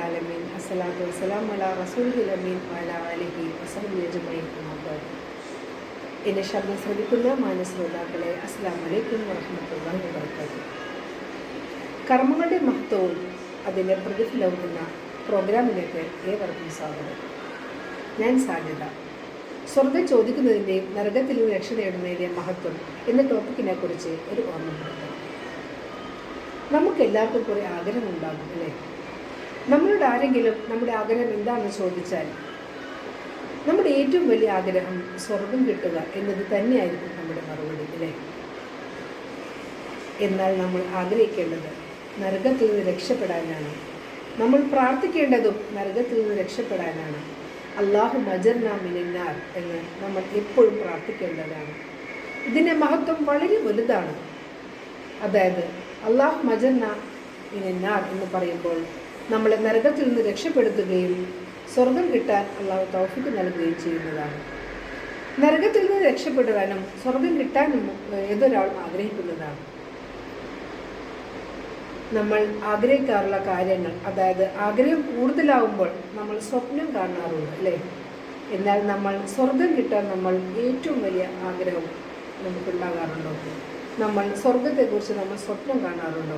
ആലമീൻ. അസ്സലാത്തു ശബ്ദം ശ്രദ്ധിക്കുന്ന മാന്യ ശ്രോതാക്കളെ അസ്സലാമു അലൈക്കും വറഹ്മത്തുള്ളാഹി വബറകാതുഹു. കർമ്മങ്ങളുടെ മഹത്വവും അതിന്റെ പ്രതിഫലവും എന്ന പ്രോഗ്രാമിലേക്ക് ഏവർക്കും സ്വാഗതം. ഞാൻ സാധ്യത. സ്വർഗം ചോദിക്കുന്നതിന്റെയും നരകത്തിൽ നിന്ന് രക്ഷ നേടുന്നതിന്റെയും മഹത്വം എന്ന ടോപ്പിക്കിനെ കുറിച്ച് ഒരു ഓർമ്മപ്പെടുത്തൽ നമുക്ക് എല്ലാവർക്കും കുറേ ആഗ്രഹം ഉണ്ടാകും അല്ലേ? നമ്മളോട് ആരെങ്കിലും നമ്മുടെ ആഗ്രഹം എന്താണെന്ന് ചോദിച്ചാൽ നമ്മുടെ ഏറ്റവും വലിയ ആഗ്രഹം സ്വർഗം കിട്ടുക എന്നത് തന്നെയായിരിക്കും നമ്മുടെ മറുപടി അല്ലേ? എന്നാൽ നമ്മൾ ആഗ്രഹിക്കേണ്ടത് നരകത്തിൽ നിന്ന് രക്ഷപ്പെടാനാണ്. നമ്മൾ പ്രാർത്ഥിക്കേണ്ടതും നരകത്തിൽ നിന്ന് രക്ഷപ്പെടാനാണ്. അള്ളാഹു മജർന മിനിന്നാർ എന്ന് നമ്മൾ എപ്പോഴും പ്രാർത്ഥിക്കേണ്ടതാണ്. ഇതിന്റെ മഹത്വം വളരെ വലുതാണ്. അതായത് അള്ളാഹ് മജന്ന ഇനാർ എന്ന് പറയുമ്പോൾ നമ്മളെ നരകത്തിൽ നിന്ന് രക്ഷപ്പെടുത്തുകയും സ്വർഗം കിട്ടാൻ അള്ളാഹു തൗഫിക്ക് നൽകുകയും ചെയ്യുന്നതാണ്. നരകത്തിൽ നിന്ന് രക്ഷപ്പെടുവാനും സ്വർഗം കിട്ടാനും ഏതൊരാൾ ആഗ്രഹിക്കുന്നതാണ്. നമ്മൾ ആഗ്രഹിക്കാറുള്ള കാര്യങ്ങൾ അതായത് ആഗ്രഹം കൂടുതലാവുമ്പോൾ നമ്മൾ സ്വപ്നം കാണാറുണ്ട് അല്ലേ? എന്നാൽ നമ്മൾ സ്വർഗം കിട്ടാൻ നമ്മൾ ഏറ്റവും വലിയ ആഗ്രഹം നമുക്കുണ്ടാകാറുണ്ടോ. നമ്മൾ സ്വർഗത്തെക്കുറിച്ച് നമ്മൾ സ്വപ്നം കാണാറുണ്ടോ?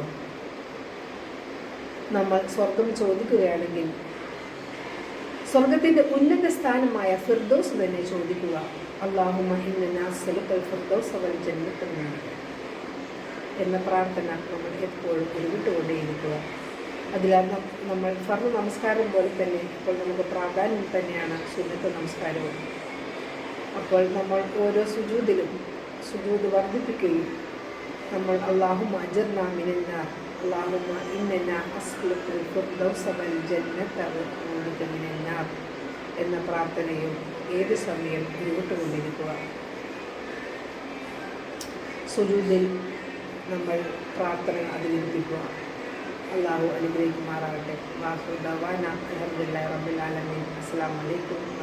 നമ്മൾ സ്വർഗം ചോദിക്കുകയാണെങ്കിൽ സ്വർഗത്തിന്റെ ഉന്നത സ്ഥാനമായ ഫിർദോസ് തന്നെ ചോദിക്കുക. അള്ളാഹു ഇന്നൽ ഫിർദോസ് അവൻ ജന്മത്തിനാണ് എന്ന പ്രാർത്ഥന നമ്മൾ എപ്പോഴും ഉരുവിട്ടുകൊണ്ടേയിരിക്കുക അതിലാണ് നമ്മൾ ഫർദ് നമസ്കാരം പോലെ തന്നെ ഇപ്പോൾ നമുക്ക് പ്രാധാന്യം തന്നെയാണ് സുന്നത്ത് നമസ്കാരവും. അപ്പോൾ നമ്മൾ ഓരോ സുജൂതിലും സുജൂത് വർദ്ധിപ്പിക്കുകയും നമ്മൾ മിനന്നാർ. അള്ളാഹുമ ഇന്നന അസ്ലുൽ ഫിർദൗസവൽ ജന്നത്ത് മിനന്നാർ എന്ന പ്രാർത്ഥനയും ഏത് സമയം ഉരുവിട്ടുകൊണ്ടിരിക്കുക സുജൂദിൽ നമ്മൾ പ്രാർത്ഥന അതിലിരിപ്പിക്കുക. അള്ളാഹു അനുഗ്രഹിക്കുമാറാകട്ടെ. വാഹു ദവാന അലഹമുല്ലാ റബ്ബുൽ ആലമീൻ. അസ്സാം വലൈക്കും